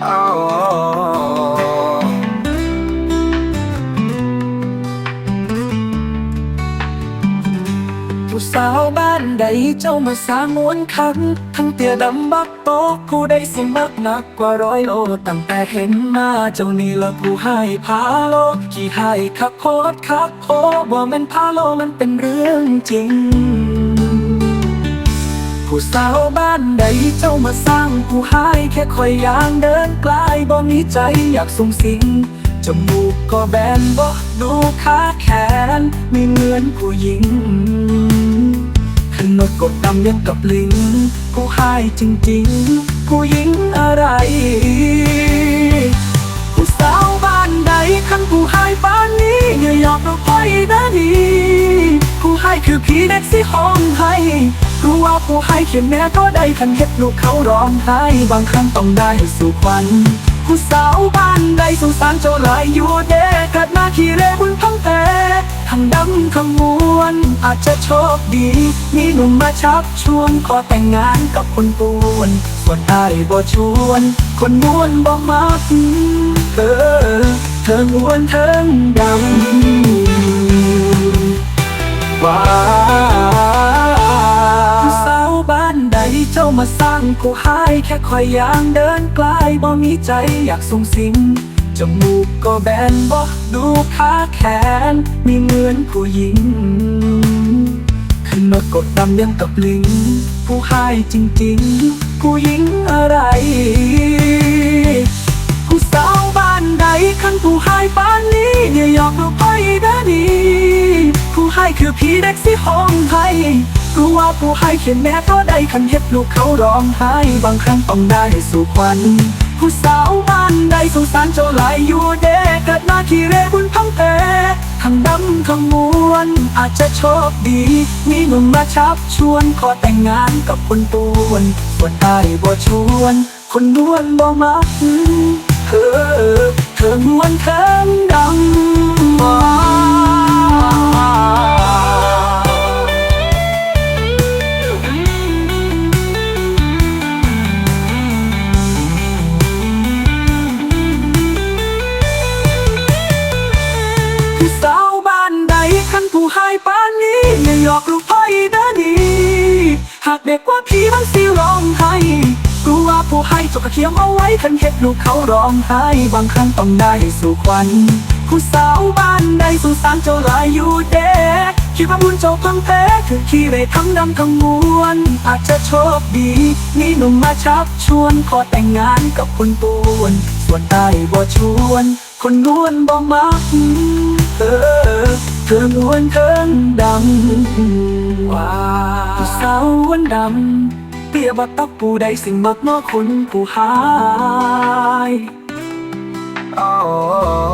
ผู้สาวบ้านใดเจ้ามาสร้างมวนคังทั้งเตี้ยดำบักโตผู้ใดสิมักหนักกว่าร้อยโลตั้งแต่เห็นมาเจ้านี่ละผู้ให้พาโลขี่ให้คักโคตรคักโคว่ามันพาโลมันเป็นเรื่องจริง ผู้สาวบ้านใดเจ้ามาสร้างผู้ให้แค่คอยยางเดินกลายบ่มีใจอยากสูงสิงจมูกก็แบนบ่ดูขาแขนไม่เหมือนผู้หญิงขนดกดดำยังกับลิง ผู้ให้จริงๆ ผู้หญิงอะไร ผู้สาวบ้านใดขันผู้ให้บ้านนี้อย่าหยอกเราไปนะดีผู้ให้คือพี่เด็กสิห้องให้ รู้ว่าผู้ให้เขียนแม่ก็ได้คันเฮ็ดลูกเขาร้องไห้บางครั้งต้องได้สู่ควันผู้สาวบ้านใดสงสารเจ้าหลายอยู่เด้กิดมาขี้เล่บุญพังแต่ทางดำขมวนอาจจะโชคดี มีหนุ่มมาชักชวนขอแต่งงานกับคนป่วนส่วนอายบ่ชวน คนม้วนบ่มักเธอเธอม้วนเทิงดำ เจ้ามาสร้างผู้ให้แค่คอยยางเดินไกลบ่มีใจอยากสูงสิงจมูกก็แบนบ่ดูขาแขน มีเหมือนผู้หญิงขึ้นมากดดำยังกับลิง ผู้ให้จริงๆ ผู้หญิงอะไร ผู้สาวบ้านใดขันผู้ให้ป้านนี้อย่ายอกเราไปนะดี ผู้ให้คือพี่เด็กสิห้องให้ รู้ว่าผู้ให้เขียนแม่ก็ได้คันเฮ็ดลูกเขาร้องไห้บางครั้งต้องได้สู่ควัน ผู้สาวบ้านใดสงสารเจ้าหลายอยู่เด้เกิดมาขี้เรบุญพังเพทางดำขมวน อาจจะโชคดี มีหนุ่มมาชักชวนขอแต่งงานกับคนตวนส่วนตายบ่ชวน คนนวลบ่มักเธอเธอมวนเทิงดำ ขันผู้ให้ป้านนี้อย่าหยอกลูกพ่อยนะดีหากเด็กว่าพี่มันสิร้องไห้รู้ว่าผู้ให้จกกระเทียมเอาไว้คันเฮ็ดลูกเขาร้องไห้บางครั้งต้องได้สู่ควันผู้สาวบ้านใดสงสารเจ้าลายอยู่เด้คิดว่าบุญเจ้าพังแพ้คือขี้เลยทั้งดำทั้งมวนอาจจะโชคดีมีหนุ่มมาชักชวนขอแต่งงานกับคนป่วนส่วนตายบ่ชวน คนนวลบ่มักเธอ ธอนวลเทิงดำว้าผู้สาววันดำเปียบักตักผู้ใดสิ่งมักนอคุณผู้หายอ๋อ